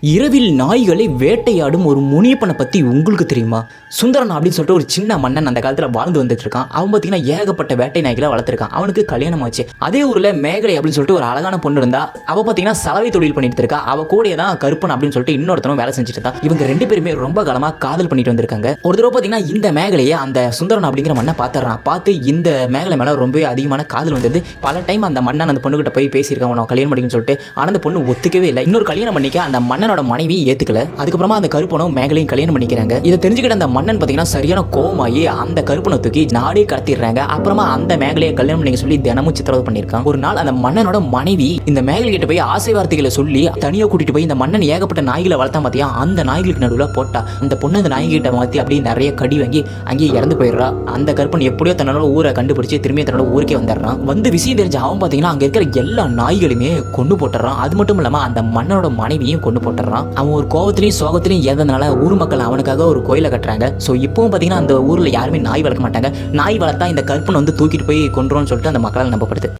இரவில் நாய்களை வேட்டையாடும் ஒரு முனியப்பனை பற்றி உங்களுக்கு தெரியுமா? சுந்தரன் அப்படின்னு சொல்லிட்டு ஒரு சின்ன மன்னன் அந்த காலத்தில் வாழ்ந்து வந்துட்டு இருக்கான் அவன் பார்த்தீங்கன்னா ஏகப்பட்ட வேட்டை நாய்களை வளர்த்துருக்கான். அவனுக்கு கல்யாணம் ஆச்சு. அதே ஊரில் மேகலை அப்படின்னு சொல்லிட்டு ஒரு அழகான பொண்ணு இருந்தா அவள் பார்த்தீங்கன்னா சலவை தொழில் பண்ணிட்டு இருக்கா. அவள் கூட தான் கருப்பன் அப்படின்னு சொல்லிட்டு இன்னொருத்தனும் வேலை செஞ்சுட்டு இருந்தா. இவங்க ரெண்டு பேருமே ரொம்ப காலமாக காதல் பண்ணிட்டு வந்திருக்காங்க. ஒரு தடவை பார்த்தீங்கன்னா இந்த மேகலையை அந்த சுந்தரன் அப்படிங்கிற மண்ணை பார்த்துறான் பார்த்து இந்த மேகலை மேலே ரொம்பவே அதிகமான காதல் வந்தது. பல டைம் அந்த மன்னன் அந்த பொண்ணுகிட்ட போய் பேசியிருக்கான். உனக்கு கல்யாணம் பண்ணிக்கணும்னு சொல்லிட்டு. ஆனால் அந்த பொண்ணு ஒத்துக்கவே இல்லை. இன்னொரு கல்யாணம் பண்ணிக்க அந்த மன்னனோட மனைவி ஏத்துக்கல. அதுக்கப்புறமா அந்த கருப்பனும் மேகலையும் கல்யாணம் பண்ணிக்கிறாங்க. இதை தெரிஞ்சுக்கிட்ட அந்த மன்னன் பார்த்தீங்கன்னா சரியான கோமாயி அந்த கருப்பனை தூக்கி நாடே கடத்திடுறாங்க. அப்புறமா அந்த மேகலையை கல்யாணம் பண்ணிக்க சொல்லி தினமும் சித்திரவதை பண்ணியிருக்கான். ஒரு நாள் அந்த மன்னனோட மனைவி இந்த மேகலை கிட்ட போய் ஆசை வார்த்தைகளை சொல்லி தனியா கூட்டிட்டு போய் இந்த மன்னன் ஏகப்பட்ட நாய்களை வளர்த்தா பார்த்தியா அந்த நாய்களுக்கு நடுவில் போட்டா. அந்த பொண்ணு அந்த நாய்கிட்ட மாற்றி அப்படியே நிறைய கடி வாங்கி அங்கேயே இறந்து போயிடுறா. அந்த கருப்பன் எப்படியோ தன்னோட ஊரை கண்டுபிடிச்சு திரும்பி தன்னோட ஊருக்கே வந்துடுறான். வந்து விஷயம் தெரிஞ்ச அவன் பார்த்தீங்கன்னா அங்கே இருக்கிற எல்லா நாய்களுமே கொண்டு போட்டுறான் அது மட்டும் இல்லாமல் அந்த மன்னனோட மனைவியும் கொண்டு போட்டுறான். அவன் ஒரு கோவத்திலையும் சோகத்திலையும் ஏதனால ஊர் மக்கள் அவனுக்காக ஒரு கோயிலை கட்டுறாங்க. ஸோ இப்போவும் பார்த்தீங்கன்னா அந்த ஊரில் யாருமே நாய் வளர்க்க மாட்டாங்க. நாய் வளர்த்தா இந்த கற்பனை வந்து தூக்கிட்டு போய் கொண்டுருவோம்னு சொல்லிட்டு அந்த மக்களால் நம்பப்படுது.